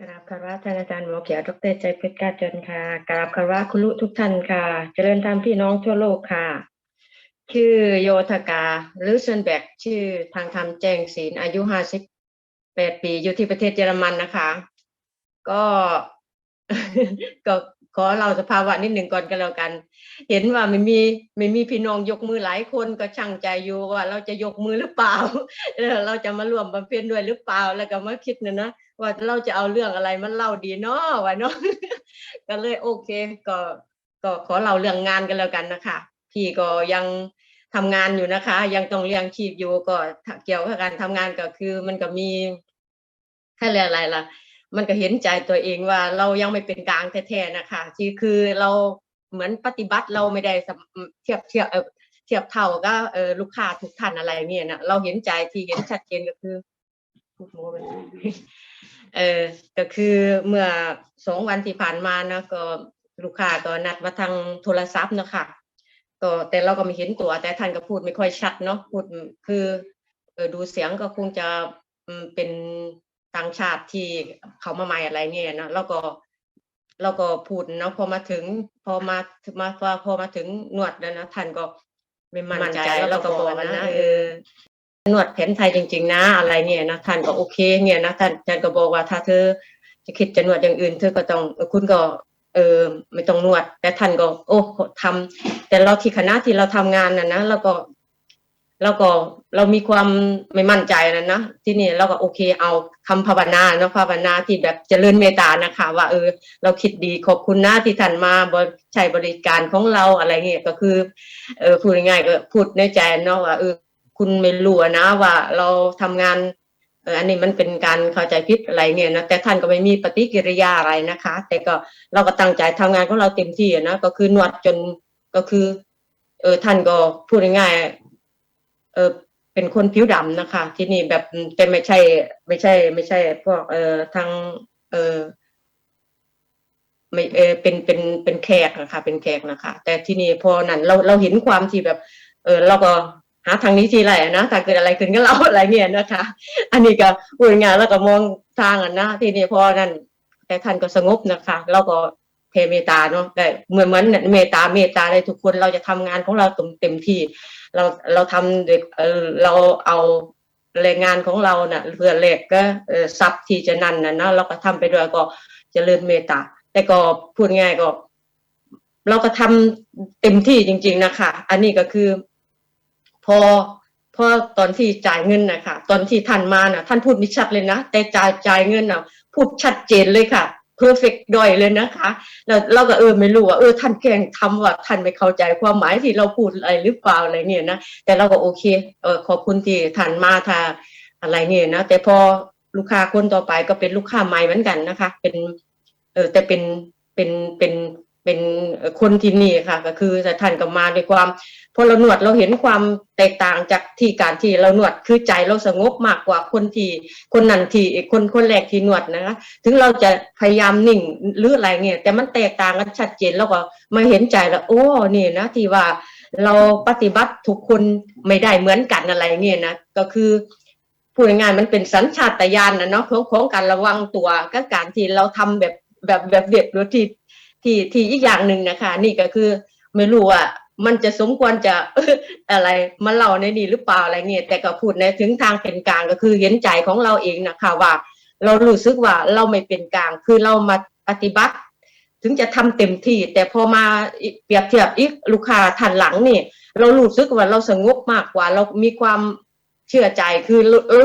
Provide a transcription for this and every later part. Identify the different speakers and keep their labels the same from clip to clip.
Speaker 1: กราบคารวะท่านอาจารย์หมอเขียวดรใจเพชรกาจนค่ะกราบคารวะคุณลุทุกท่านค่ะ เจริญธรรมพี่น้องทั่วโลกค่ะ ชื่อโยธกาหรือเซนแบกชื่อทางธรรมแจ้งศีลอายุห้าสิบแปดปีอยู่ที่ประเทศเยอรมันนะคะ ก็ก็ขอเราสภาวะนิดหนึ่งก่อนก็แล้วกัน เห็นว่าไม่มีไม่มีพี่น้องยกมือหลายคนก็ช่างใจอยู่ว่า เราจะยกมือหรือเปล่าเออเราจะมาร่วมบำเพ็ญด้วยหรือเปล่าแล้วก็มาคิดนะนะ ว่าเราจะเอาเรื่องอะไรมันเล่าดีเนาะวะเนาะก็เลยโอเค ก็ก็ขอเล่าเรื่องงานกันแล้วกันนะคะพี่ก็ยังทำงานอยู่นะคะ ยังต้องเลี้ยงชีพอยู่ก็เกี่ยวกับการทำงานก็คือ มันก็มีแค่อะไรล่ะ มันก็เห็นใจตัวเองว่าเรายังไม่เป็นกลางแท้ๆนะคะที่คือเราเหมือนปฏิบัติเราไม่ได้เทียบเทียบเออเทียบเท่าก็เออลูกค้าทุกท่านอะไรเนี่ยนะเราเห็นใจที่เห็นชัดเจนก็คือพูดโม้ไป เลยเออก็คือเมื่อสองวันที่ผ่านมานะก็ลูกค้าก็นัดมาทางโทรศัพท์เนอะคะก็แต่เราก็ไม่เห็นตัว แต่ท่านก็พูดไม่ค่อยชัดเนาะพูดคือเออดูเสียงก็คงจะอืมเป็นต่างชาติที่เขามาใหม่อะไรเนี่ยเนอะแล้วก็เราก็พูดเนาะพอมาถึง พอมามาพอพอมาถึงหนวดแล้วนะท่านก็ไม่มั่นใจแล้วก็บอกนะเออ นวดแผนไทยจริง ๆ นะ อะไรเนี่ยนะท่านก็โอเคเนี่ยนะท่านท่านก็บอกว่าถ้าเธอจะคิดจะนวดอย่างอื่น เธอก็ต้องคุณก็ เออไม่ต้องนวด แต่ท่านก็ โอ้ทำแต่เราที่คณะที่เราทำงานน่ะนะแล้วก็แล้วก็เรามีความไม่มั่นใจนะนะที่นี่เราก็โอเคเอาคำภาวนาเนาะภาวนาที่แบบเจริญเมตตานะคะ ว่าเออ เราคิดดีขอบคุณนะที่ท่านมาบริใช้บริการของเราอะไรเงี้ยก็คือ เออพูดง่ายๆก็พูดในใจเนาะว่าเออ คุณไม่รู้นะว่าเราทำงานอันนี้มันเป็นการเข้าใจผิดอะไรเนี่ยนะแต่ท่านก็ไม่มีปฏิกิริยาอะไรนะคะ แต่ก็เราก็ตั้งใจทำงานของเราเต็มที่นะก็คือนวดจนก็คือ เออท่านก็พูดง่ายๆเออเป็นคนผิวดำนะคะ ที่นี่แบบแต่ไม่ใช่ ไม่ใช่ ไม่ใช่พวกเออทางเออไม่เออเป็นเป็นเป็นแขกนะคะ เป็นแขกนะคะ แต่ที่นี่พอนั้นเราเราเห็นความที่แบบ เออเราก็ หาทางนี้ทีไรอะนะถ้าเกิดอะไรขึ้นก็เราอะไรเนี่ยนะคะ อันนี้ก็พูดง่ายๆแล้วก็มองทางอะนะที่นี่พอนั้นแต่ท่านก็สงบนะคะเราก็เทเมตตาเนาะแต่เหมือนเหมือนเมตตาเมตตาได้ทุกคนเราจะทำงานของเราเต็มเต็มที่ เราเราทำเด็กเออเราเอาแรงงานของเราน่ะเพื่อแลกก็เออทรัพย์ที่จะนั่นน่ะนะเราก็ทำไปด้วยก็จเจริญเมตตาแต่ก็พูดง่ายก็ เราก็ทำเต็มที่จริง ๆนะคะ อันนี้ก็คือ พอพอตอนที่จ่ายเงินนะคะตอนที่ท่านมาน่ะ ท่านพูดไม่ชัดเลยนะ แต่จ่ายจ่ายเงินน่ะ พูดชัดเจนเลยค่ะเพอร์เฟกต์ดอยเลยนะคะแล้วเราก็เออไม่รู้ว่าเออท่านแกล้งทำว่าท่านไม่เข้าใจความหมายที่เราพูดอะไรหรือเปล่าอะไรเนี่ยนะแต่เราก็โอเคเออขอบคุณที่ท่านมาทาอะไรเนี่ยนะแต่พอลูกค้าคนต่อไปก็เป็นลูกค้าใหม่เหมือนกันนะคะ เป็น เออแต่เป็นเป็นเป็น เป็นคนที่นี่ค่ะ ก็คือท่านก็มาด้วยความพอเรานวดเราเห็นความแตกต่างจากที่การที่เรานวดคือใจเราสงบมากกว่าคนที่คนนั้นที่คนคนแรกที่นวดนะคะถึงเราจะพยายามนิ่งหรืออะไรเนี่ย แต่มันแตกต่างกันชัดเจนแล้วก็มาเห็นใจแล้วโอ้นี่นะที่ว่าเราปฏิบัติทุกคนไม่ได้เหมือนกันอะไรเนี่ยนะก็คือพูดง่ายมันเป็นสัญชาตญาณนะเนาะของของการระวังตัวก็การที่เราทำแบบแบบแบบเด็ดหรือที่ ที่ที่อีกอย่างหนึ่งนะคะ นี่ก็คือไม่รู้ว่ามันจะสมควรจะอะไรมาเล่าในนี้หรือเปล่าอะไรเงี้ยแต่ก็พูดในถึงทางเป็นกลางก็คือเห็นใจของเราเองนะคะว่า เรารู้สึกว่าเราไม่เป็นกลาง คือเรามาปฏิบัติ ถึงจะทำเต็มที่ แต่พอมาเปรียบเทียบอีกลูกค้าทันหลังนี่เรารู้สึกว่าเราสงบมากกว่า เรามีความเชื่อใจคือเราเรา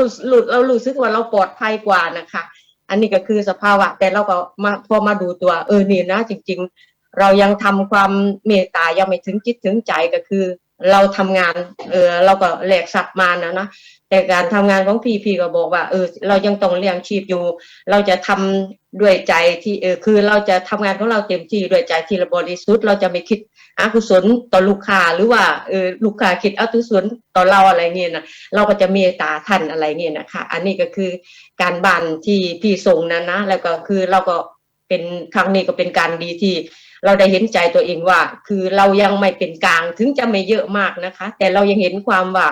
Speaker 1: เรารู้สึกว่าเราปลอดภัยกว่านะคะ อันนี้ก็คือสภาวะ แต่เราก็มาพอมาดูตัวเออนี่นะ จริง ๆ เรายังทำความเมตตายังไม่ถึงจิตถึงใจก็คือ เราทำงานเออเราก็แหลกสับมานะนะแต่การทำงานของพี่พี่ก็บอกว่าเออเรายังต้องเลี้ยงชีพอยู่ เราจะทำด้วยใจที่เออคือเราจะทำงานของเราเต็มที่ด้วยใจที่เราบริสุทธิ์เราจะไม่คิดอกุศลต่อลูกค้าหรือว่าเออลูกค้าคิดอกุศลต่อเราอะไรเงี้ยนะเราก็จะเมตตาท่านอะไรเงี้ยนะคะอันนี้ก็คือการบ้านที่พี่ส่งนั้นนะแล้วก็คือเราก็เป็นครั้งนี้ก็เป็นการดีที่ เราได้เห็นใจตัวเองว่า คือเรายังไม่เป็นกลางถึงจะไม่เยอะมากนะคะ แต่เรายังเห็นความว่า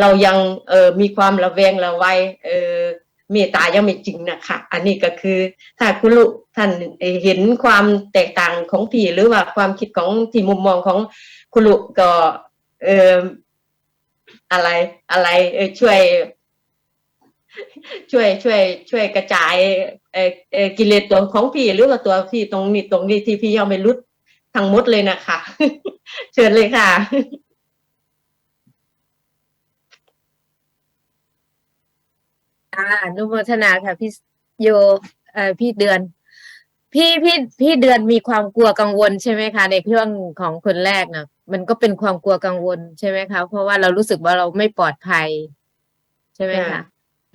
Speaker 1: เรายังเออมีความระแวงระไวเออเมตตายังไม่จริงนะคะอันนี้ก็คือ ถ้าคุณลุท่านเห็นความแตกต่างของพี่หรือว่าความคิดของที่มุมมองของคุณลุก็เอออะไรอะไรเออช่วย ช่วยช่วย ช่วยกระจายเออเออกิเลสตัวของพี่หรือว่าตัวพี่ตรงนี้ตรงนี้ที่พี่ยังไม่รู้ทั้งหมดเลยนะคะเชิญเลยค่ะ
Speaker 2: อ่านุโมทนาค่ะพี่โยเอ่อพี่เดือน พี่พี่พี่เดือนมีความกลัวกังวลใช่ไหมคะ ในช่วงของคนแรกเนาะมันก็เป็นความกลัวกังวลใช่ไหมคะเพราะว่าเรารู้สึกว่าเราไม่ปลอดภัย ใช่ไหมคะ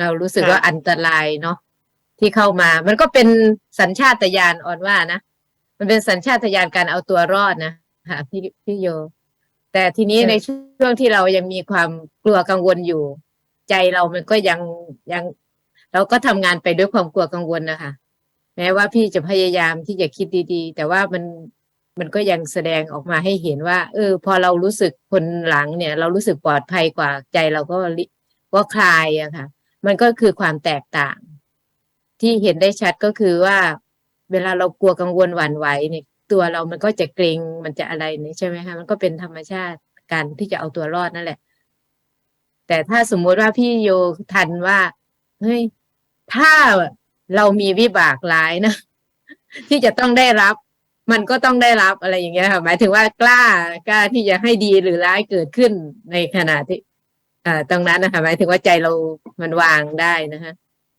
Speaker 2: เรารู้สึก
Speaker 1: ค่ะ
Speaker 2: ว่าอันตรายเนาะที่เข้ามา มันก็เป็นสัญชาตญาณอ่อนว่านะมันเป็นสัญชาตญาณการเอาตัวรอดนะค่ะพี่พี่โย แต่ทีนี้
Speaker 1: ค่ะ
Speaker 2: ในช่วงที่เรายังมีความกลัวกังวลอยู่ ใจเรามันก็ยังยัง เราก็ทำงานไปด้วยความกลัวกังวลนะคะแม้ว่าพี่จะพยายามที่จะคิดดีๆ แต่ว่ามันมันก็ยังแสดงออกมาให้เห็นว่า เออ พอเรารู้สึกคนหลังเนี่ย เรารู้สึกปลอดภัยกว่าใจเราก็ลิก็คลายอะค่ะ มันก็คือความแตกต่าง ที่เห็นได้ชัดก็คือว่า เวลาเรากลัวกังวลหวั่นไหวเนี่ยตัวเรามันก็จะเกรงมันจะอะไรนี่ใช่ไหมคะมันก็เป็นธรรมชาติการที่จะเอาตัวรอดนั่นแหละ แต่ถ้าสมมุติว่าพี่โยทันว่าเฮ้ยถ้าเรามีวิบากร้ายนะที่จะต้องได้รับ มันก็ต้องได้รับอะไรอย่างเงี้ยค่ะหมายถึงว่ากล้ากล้าที่จะให้ดีหรือร้ายเกิดขึ้นในขณะที่ ตรงนั้นนะคะหมายถึงว่าใจเรามันวางได้นะคะ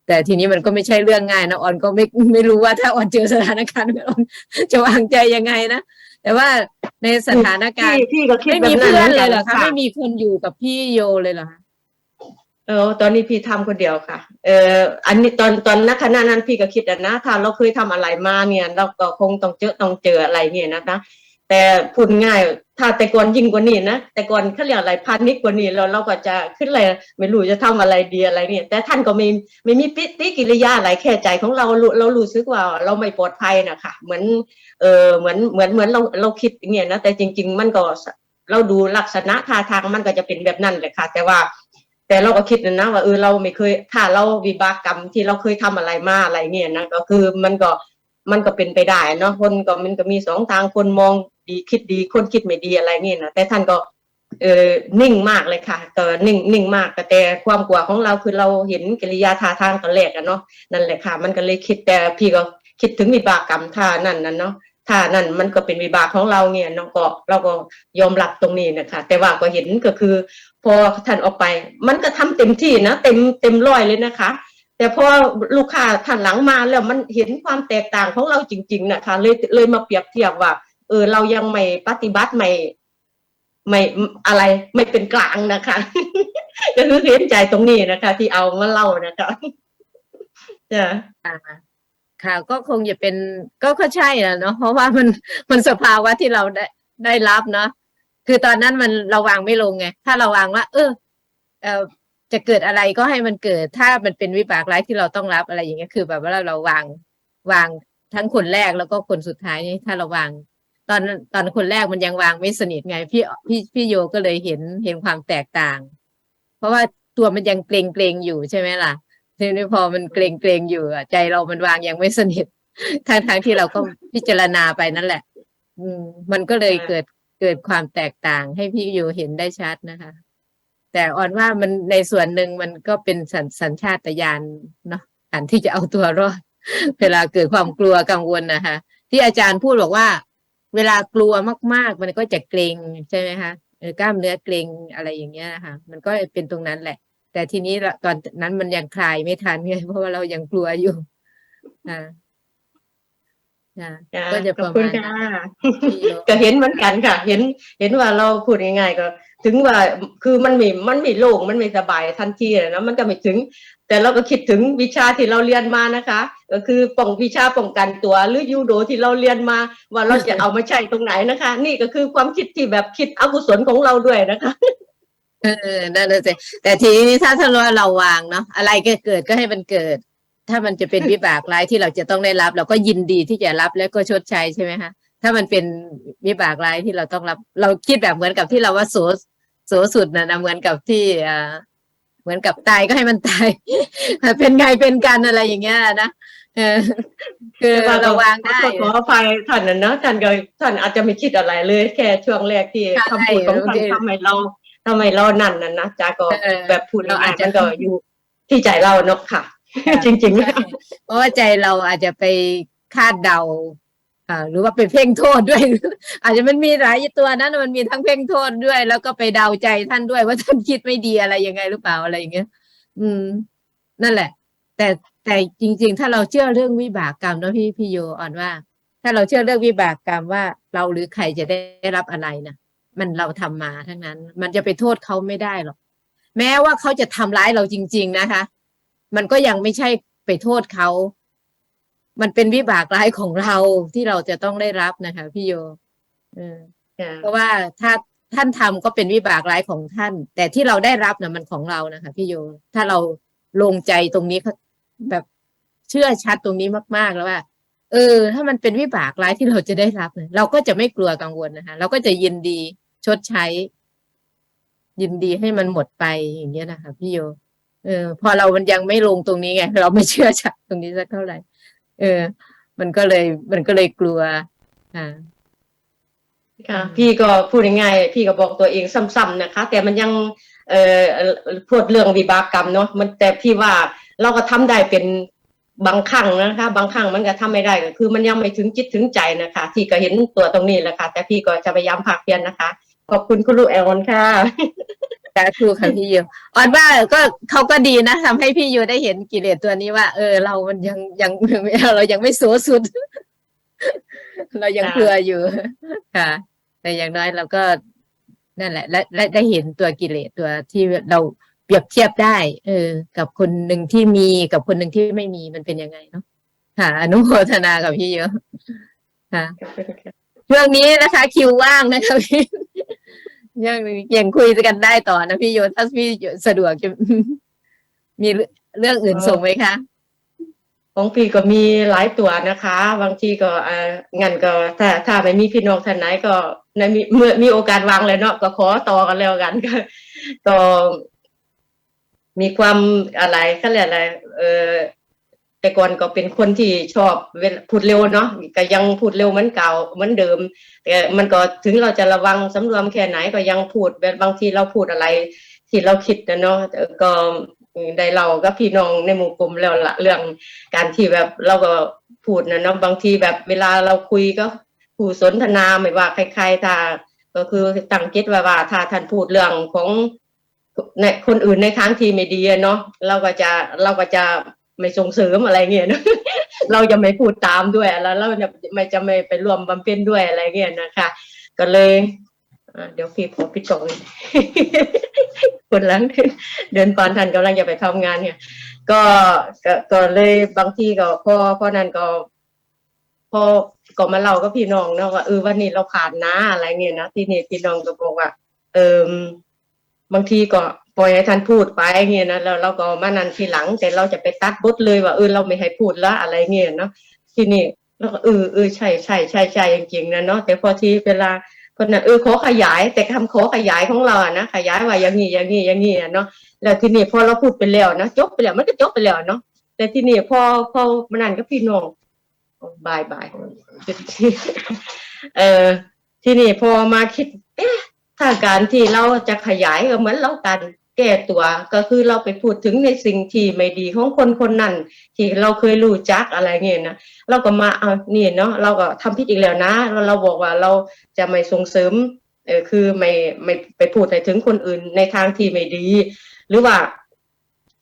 Speaker 2: แต่ทีนี้มันก็ไม่ใช่เรื่องง่ายนะออนก็ไม่ไม่รู้ว่าถ้าออนเจอสถานการณ์แบบออนจะวางใจยังไงนะแต่ว่าในสถานการณ์
Speaker 1: พี่พี่ก็คิด
Speaker 2: ไม่
Speaker 1: แบบ
Speaker 2: มี
Speaker 1: นั้น
Speaker 2: เพื่อน
Speaker 1: มื
Speaker 2: เลย
Speaker 1: กั
Speaker 2: เหรอคะไม่มีคนอยู่กับพี่โยเลยเหรอคะ
Speaker 1: เออตอนนี้พี่ทำคนเดียวค่ะ เอออันนี้ตอนตอนนักขณะนั้นพี่ก็คิดอะนะถ้าเราเคยทำอะไรมาเนี่ย เราก็คงต้องเจอต้องเจออะไรเนี่ยนะคะ แต่พูดง่าย ถ้าแต่ก่อนยิ่งกว่านี้นะแต่ก่อนเขาเรียกอะไรพานิกกว่านี้เราเราก็จะขึ้นเลยไม่รู้จะทำอะไรดีอะไรเนี่ย แต่ท่านก็ไม่ไม่มีปิติกิริยาอะไรแค่ใจของเราเราเรารู้สึกว่าเราไม่ปลอดภัยนะคะเหมือนเออเหมือนเหมือนเหมือนเราเราคิดอย่างเงี้ยนะแต่จริง ๆ มันก็เราดูลักษณะท่าทางมันก็จะเป็นแบบนั้นแหละค่ะ แต่ว่าแต่เราก็คิดนะนะว่าเออเราไม่เคยถ้าเราวิบากกรรมที่เราเคยทำอะไรมาอะไรเงี้ยนะก็คือมันก็มันก็เป็นไปได้เนาะคนก็มันก็มีสองทางคนมอง ดีคิดดีคนคิดไม่ดีอะไรเงี้ยนะแต่ท่านก็เออนิ่งมากเลยค่ะก็นิ่งนิ่งมากแต่ความกลัวของเราคือเราเห็นกิริยาท่าทางตอนแรกอะเนาะนั่นแหละค่ะ มันก็เลยคิดแต่พี่ก็คิดถึงวิบากกรรมท่านั่นนั่นเนาะท่านั่นมันก็เป็นวิบากของเราเนี่ยเนาะก็เราก็ยอมรับตรงนี้นะคะแต่ว่าก็เห็นก็คือ พอท่านออกไป มันก็ทำเต็มที่นะเต็มเต็มร้อยเลยนะคะ แต่พอลูกค้าท่านหลังมาแล้วมันเห็นความแตกต่างของเราจริง ๆนะคะเลยเลยมาเปรียบเทียบว่า ออเรายังไม่ปฏิบัติไม่ไม่อะไรไม่เป็นกลางนะคะก็คือเห็นใจตรงนี้นะคะ ที่เอามาเล่านะคะจ้ะ
Speaker 2: อ่ค่ะก็คงจะเป็นก็ก็ใช่แหละเนาะเพราะว่ามันมันสภาวะที่เราได้ได้รับเนาะคือตอนนั้นมันเราวางไม่ลงไงถ้าเราวางว่า เออเออจะเกิดอะไรก็ให้มันเกิด ถ้ามันเป็นวิบากร้ายที่เราต้องรับอะไรอย่างเงี้ยคือ แบบว่าเราเราวางวางทั้งคนแรกแล้วก็คนสุดท้ายนี่ถ้าเราวาง ตอนตอนคนแรกมันยังวางไม่สนิทไง พี่พี่พี่โยก็เลยเห็นเห็นความแตกต่าง เพราะว่าตัวมันยังเกรงเกรงๆอยู่ใช่ไหมล่ะทีนี้พอมันเกรงเกรงๆอยู่อะใจเรามันวางยังไม่สนิททั้งทั้งที่เราก็พิจารณาไปนั่นแหละ อืมมันก็เลยเกิดเกิดความแตกต่างให้พี่อยู่เห็นได้ชัดนะคะ แต่ออนว่ามันในส่วนหนึ่งมันก็เป็นสัญสัญชาตญาณเนาะการที่จะเอาตัวรอด เวลาเกิดความกลัวกังวลนะคะ ที่อาจารย์พูดบอกว่า เวลากลัวมาก ๆ มันก็จะเกรงใช่ไหมคะเกล้ามเนื้อเกรงอะไรอย่างเงี้ยนะคะมันก็เป็นตรงนั้นแหละ แต่ทีนี้ตอนนั้นมันยังคลายไม่ทันไงเพราะว่าเรายังกลัวอยู่อ่า อ่า
Speaker 1: จ้ะ
Speaker 2: ก็จะ
Speaker 1: ข
Speaker 2: ป
Speaker 1: อบ
Speaker 2: ระ
Speaker 1: คุณ
Speaker 2: มาณ
Speaker 1: ค่ะ
Speaker 2: นั้นพี่โย
Speaker 1: ก็เห็นเหมือนกันค่ะ เห็นเห็นว่าเราพูดง่ายๆก็ ถึงว่าคือมันมีมันมีโล่งมันมีสบายทันทีเลยนะมันก็ไม่ถึง แต่เราก็คิดถึงวิชาที่เราเรียนมานะคะ ก็คือป้องวิชาป้องกันตัวหรือยูโดที่เราเรียนมา ว่าเราจะเอามาใช้ตรงไหนนะคะ นี่ก็คือความคิดที่แบบคิดอกุศลของเราด้วยนะคะ
Speaker 2: เออนั่นเลยสิแต่ทีนี้ถ้าถ้าเราเราวางเนาะอะไรก็เกิดก็ให้มันเกิด ถ้ามันจะเป็นวิบากร้ายที่เราจะต้องได้รับ เราก็ยินดีที่จะรับแล้วก็ชดใช้ใช่ไหมคะถ้ามันเป็นวิบากร้ายที่เราต้องรับ เราคิดแบบเหมือนกับที่เราว่าโสโสสุดนะนะเหมือนกับที่อ่าเหมือนกับตายก็ให้มันตายเป็นไงเป็นกันอะไรอย่างเงี้ยนะเออคือ
Speaker 1: แต่ว่า
Speaker 2: เราวางได้
Speaker 1: ขอขออภัยท่านนะเนอะท่านก็ท่านอาจจะไม่คิดอะไรเลย แค่ช่วงแรกที่
Speaker 2: ใช่
Speaker 1: คำพูดของท่าน
Speaker 2: บางที
Speaker 1: ทำไมเราทำไมเรานั่นน่ะนะจ้าก็
Speaker 2: เออ
Speaker 1: แบบพูด
Speaker 2: เรา
Speaker 1: ง่า
Speaker 2: อาจ
Speaker 1: ยๆ
Speaker 2: จะ
Speaker 1: มันก็อยู่ที่ใจเราเนาะค่ะ จริงๆ
Speaker 2: ใช่เพราะว่าใจเราอาจจะไปคาดเดาอ่าหรือว่าไปเพ่งโทษด้วย อาจจะมันมีหลายตัวนั้นมันมีทั้งเพ่งโทษด้วย แล้วก็ไปเดาใจท่านด้วยว่าท่านคิดไม่ดีอะไรยังไงหรือเปล่าอะไรอย่างเงี้ย อืม นั่นแหละ แต่แต่จริง ๆ ถ้าเราเชื่อเรื่องวิบากกรรมเนอะพี่พี่โยอ่อนว่า ถ้าเราเชื่อเรื่องวิบากกรรมว่าเราหรือใครจะได้รับอะไรนะมันเราทำมาทั้งนั้น มันจะไปโทษเขาไม่ได้หรอก แม้ว่าเขาจะทำร้ายเราจริง ๆ นะคะ มันก็ยังไม่ใช่ไปโทษเขา มันเป็นวิบากร้ายของเราที่เราจะต้องได้รับนะคะพี่โยเออเพราะว่าถ้าท่านทำก็เป็นวิบากร้ายของท่าน แต่ที่เราได้รับนะมันของเรานะคะพี่โย ถ้าเราลงใจตรงนี้เขาแบบเชื่อชัดตรงนี้มาก ๆ แล้วว่า เออ ถ้ามันเป็นวิบากร้ายที่เราจะได้รับเนี่ยเราก็จะไม่กลัวกังวลนะคะเราก็จะยินดีชดใช้ ยินดีให้มันหมดไปอย่างเงี้ยนะคะพี่โย เออ พอเรามันยังไม่ลงตรงนี้ไงเราไม่เชื่อชัดตรงนี้สักเท่าไหร่ เออ มันก็เลย มันก็เลยกลัวอ่า
Speaker 1: ค่ะ พี่ก็พูดง่ายๆพี่ก็บอกตัวเองซ้ำๆนะคะ แต่มันยังเอ่อพูดเรื่องวิบากกรรมเนาะมันแต่พี่ว่าเราก็ทำได้เป็นบางครั้งนะคะ บางครั้งมันก็ทำไม่ได้ก็คือ มันยังไม่ถึงจิตถึงใจนะคะที่ก็เห็นตัวตรงนี้แหละค่ะแต่พี่ก็จะพยายามผักเพียนนะคะ ขอบคุณคุณลูกแอลอนค่ะ
Speaker 2: สาธุค่ะพี่โยออนว่าก็เขาก็ดีนะทำให้พี่โยได้เห็นกิเลสตัวนี้ว่า เออ เรามันยังยังเรายังไม่สูงสุด เรายัง
Speaker 1: ค่ะ
Speaker 2: เพื่ออยู่ ค่ะ แต่อย่างน้อยเราก็นั่นแหละ และและได้เห็นตัวกิเลสตัวที่เราเปรียบเทียบได้ เออ กับคนหนึ่งที่มีกับคนหนึ่งที่ไม่มีมันเป็นยังไงเนาะค่ะ อนุโมทนากับพี่โยค่ะช่วงนี้นะคะ คิวว่างนะคะพี่ ยังยังคุยกันได้ต่อนะพี่โยถ้าพี่สะดวกจะมีเรื่องอื่นส่งไหมคะ
Speaker 1: ของพี่ก็มีหลายตัวนะคะ บางทีก็เอ่องั้นก็ถ้าถ้าไม่มีพี่น้องท่านไหนก็ในมีเมื่อมีโอกาสวางเลยเนาะก็ขอต่อกันแล้วกันก็ก็มีความอะไรเขาเรียกอะไร เออแต่ก่อนก็เป็นคนที่ชอบเวลาพูดเร็วเนาะก็ยังพูดเร็วเหมือนเก่าเหมือนเดิม แต่มันก็ถึงเราจะระวังสำรวมแค่ไหนก็ยังพูดแบบบางทีเราพูดอะไรที่เราคิดนะเนาะก็ได้เราก็พี่น้องในหมู่กลุ่มแล้วละเรื่องการที่แบบเราก็พูดนะเนาะบางทีแบบเวลาเราคุยก็ผู้สนทนาไม่ว่าใครๆถ้าก็คือตั้งจิตไว้ว่าถ้าท่านพูดเรื่องของในคนอื่นในทางที่ไม่ดีเนาะเราก็จะเราก็จะ ไม่ส่งเสริมอะไรเงี้ยเนะเราจะไม่พูดตามด้วยแล้วเราจะไม่จะไม่ไปร่วมบำเพ็ญด้วยอะไรเงี้ยนะคะ ก็เลยเดี๋ยวพี่ขอปิดกล่องคนหลังเดินปานทันกำลังจะไปทำงานเนี่ย ก็ก็เลยบางทีก็พอพอนั้นก็พอก็มาเล่ากับพี่น้องเนาะว่าเออวันนี้เราผ่านนะอะไรเงี้ยนะที่นี่พี่น้องก็บอกว่าเออบางทีก็ ปล่อยให้ท่านพูดไปเงี้ยนะแล้วเราก็มานันทีหลัง แต่เราจะไปตัดบทเลยว่าเออเราไม่ให้พูดละอะไรเงี้ยเนาะที่นี่แล้วก็เออเออใช่ใช่ใช่ใช่จริงๆนะเนาะแต่พอทีเวลาคนนั้นเออขอขยาย แต่คำขอขยายของเราอะนะขยายว่าอย่างนี้อย่างนี้อย่างนี้เนาะแล้วทีนี้พอเราพูดไปแล้วนะจบไปแล้วมันก็จบไปแล้วเนาะแต่ทีนี้พอพอมานั่นก็พี่น้องบายบายเออทีนี้พอมาคิดเอ๊ะถ้าการที่เราจะขยายก็เหมือนเราการแก้ตัวก็คือเราไปพูดถึงในสิ่งที่ไม่ดีของคนคนนั้นที่เราเคยรู้จักอะไรเงี้ยนะเราก็มาเอานี่เนาะเราก็ทำผิดอีกแล้วนะเราบอกว่าเราจะไม่ส่งเสริมเออคือไม่ไม่ไปพูดให้ถึงคนอื่นในทางที่ไม่ดี หรือว่า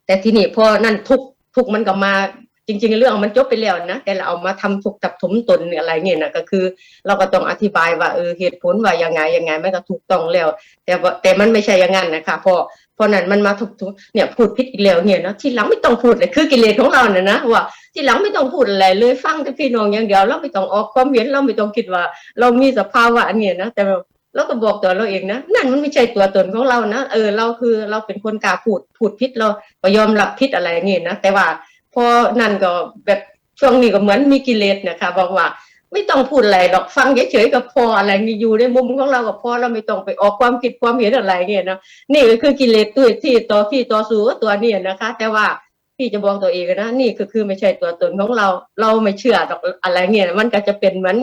Speaker 1: แต่ที่นี้พอนั่นทุกทุกมันก็มาจริง ๆ เรื่องมันจบไปแล้วนะแต่เราเอามาทำถูกตับถมตนอะไรเงี้ยนะก็คือ เราก็ต้องอธิบายว่าเออเหตุผลว่ายังไงยังไงมันก็ถูกต้องแล้ว แต่แต่มันไม่ใช่อย่างนั้นนะคะพราะเพ ราะนั้นมันมาถูกถูกเนี่ยพูดผิดอีกแล้วเนี่ยเนาะที่หลังไม่ต้องพูดเลยคือกิเลสของเราเนี่ยนะว่าที่หลังไม่ต้องพูดอะไรเลยฟังแต่พี่น้องอย่างเดียวเราไม่ต้องออกความเห็นเราไม่ต้องคิดว่า เรามีสภาวะเนี้ยนะแต่เราเราก็บอกตัวเราเองนะนั่นมันไม่ใช่ตัวตนของเรานะเออเราคือเราเป็นคนกล้าพูดพูดผิดเราก็ยอมรับผิดอะไรเงี้ยนะแต่ว่าพอนั่นก็แบบช่วงนี้ก็เหมือนมีกิเลสนะคะบอกว่า ไม่ต้องพูดอะไรหรอกฟังเฉยๆกับพออะไรนี่อยู่ในมุมของเรากับพอเราไม่ต้องไปออกความคิดความเห็นอะไรเงี้ยนะนี่ก็คือกิเลสตัวที่ต่อที่ต่อสู้ตัวเนี่ยนะคะ แต่ว่าพี่จะบอกตัวเองนะนี่ก็คือไม่ใช่ตัวตนของเรา เราไม่เชื่อหรอกอะไรเงี้ยมันก็จะเป็นเหมือน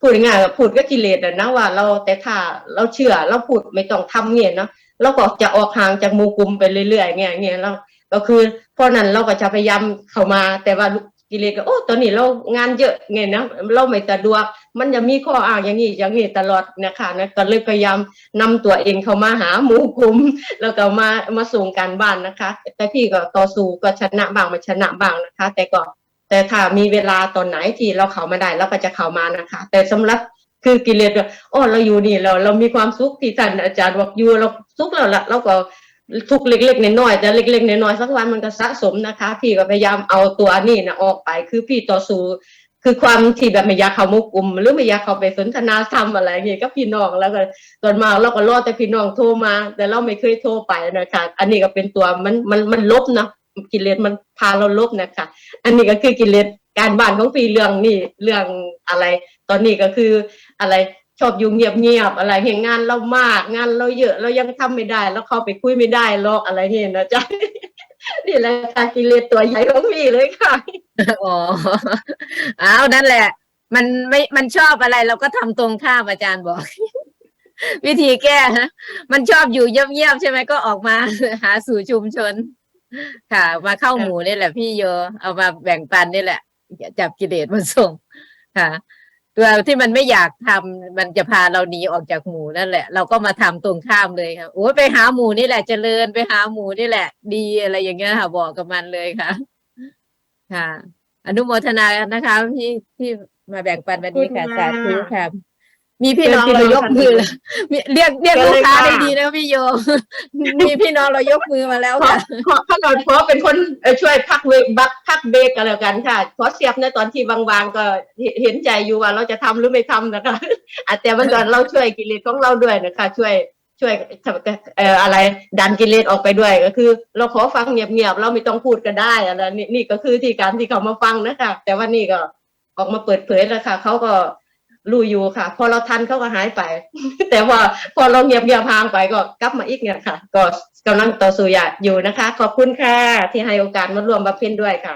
Speaker 1: พูดง่ายๆพูดก็กิเลสนะว่าเราแต่ถ้าเราเชื่อเราพูดไม่ต้องทำเงี้ยนะเราก็จะออกห่างจากมูกลุ่มไปเรื่อยๆเงี้ยเงี้ยเราก็คือเพราะนั้นเราก็จะพยายามเข้ามาแต่ว่า กิเลสก็โอ้ตอนนี้เรางานเยอะไงนะเราไม่สะดวก มันจะมีข้ออ้างอย่างนี้อย่างนี้ตลอดนะคะนะก็เลยพยายามนำตัวเองเข้ามาหาหมู่กลุ่มแล้วก็มามาส่งการบ้านนะคะ แต่พี่ก็ต่อสู้ก็ชนะบ้างไม่ชนะบ้างนะคะ แต่ก็แต่ถ้ามีเวลาตอนไหนที่เราเข้ามาได้เราก็จะเข้ามานะคะ แต่สำหรับคือกิเลสว่าโอ้เราอยู่นี่เราเรามีความสุขที่ท่านอาจารย์บอกอยู่เราสุขแล้วละเราก็ ทุกเล็กๆน้อยๆแต่เล็กๆน้อยๆสักวันมันก็สะสมนะคะ พี่ก็พยายามเอาตัวนี้นะออกไป คือพี่ต่อสู้คือความที่แบบไม่อยากเข้ามุกกลุ่มหรือไม่อยากเข้าไปสนทนาธรรมอะไรอย่างเงี้ยก็พี่น้องแล้วก็ตอนมาเราก็รอแต่พี่น้องโทรมา แต่เราไม่เคยโทรไปนะคะอันนี้ก็เป็นตัวมันมันมันลบนะกิเลสมันพาเราลบนะคะอันนี้ก็คือกิเลสการบ้านของพี่เรื่องนี่เรื่องอะไร ตอนนี้ก็คืออะไร ชอบอยู่เงียบๆอะไรเห็นงานเรามากงานเราเยอะเรายังทำไม่ได้ แล้วเข้าไปคุยไม่ได้หรอกอะไรเงี้ยนะจ๊ะนี่แหละค่ะกิเลสตัวใหญ่ของพี่เลยค่ะ
Speaker 2: อ๋ออาวนั่นแหละ มันไม่มันชอบอะไรเราก็ทำตรงข้ามอาจารย์บอก วิธีแก้นะมันชอบอยู่เงียบๆใช่ไหมก็ออกมาหาสู่ชุมชน ค่ะ มาเข้าหมู่นี่แหละพี่โยเอามาแบ่งปันนี่แหละจับกิเลสมาส่งค่ะ ตัวที่มันไม่อยากทำมันจะพาเราหนีออกจากหมู่นั่นแหละ เราก็มาทำตรงข้ามเลยค่ะโอ้ยไปหาหมู่นี่แหละเจริญไปหาหมู่นี่แหละ ดีอะไรอย่างเงี้ยค่ะ บอกกับมันเลยค่ะ ค่ะ อนุโมทนานะคะที่ที่มาแบ่งปันวันนี้ค่ะ
Speaker 1: ขอบคุณ
Speaker 2: สา
Speaker 1: ค่ะ
Speaker 2: ธุค่ะ มีพี่น้อง
Speaker 1: เชิญพี่
Speaker 2: เรายก
Speaker 1: น้อง
Speaker 2: มือแล้วมีเรียกเรียก
Speaker 1: เชิญ
Speaker 2: ลูก
Speaker 1: เลย
Speaker 2: ค้า
Speaker 1: ค่ะ
Speaker 2: ได้ดีนะพี่โยมีพี่น้องเรายกมือมาแล้ว
Speaker 1: ขอ
Speaker 2: ค่ะ
Speaker 1: ขอขอหน่อยขอเป็นคนเอ่อช่วยพักเวบักพักเบรกกันแล้วกันค่ะ ขอเสียบในตอนที่วางๆก็เห็นเห็นใจอยู่ว่าเราจะทำหรือไม่ทำนะคะอาแต่มันก่อนเราช่วยกิเลสของเราด้วยนะคะ ช่วยช่วยเอ่ออะไรดันกิเลสออกไปด้วยก็คือ เราขอฟังเงียบๆเราไม่ต้องพูดก็ได้อะไรนี่นี่ก็คือที่การที่เขามาฟังนะคะแต่ว่านี่ก็ออกมาเปิดเผยแล้วค่ะเขาก็ รู้อยู่ค่ะ พอเราทันเขาก็หายไป แต่ว่าพอเราเงียบเงียบพางไปก็กลับมาอีกเนี่ยค่ะ ก็กำลังต่อสู้อยู่นะคะ ขอบคุณค่ะที่ให้โอกาสมาร่วมบำเพ็ญด้วยค่ะ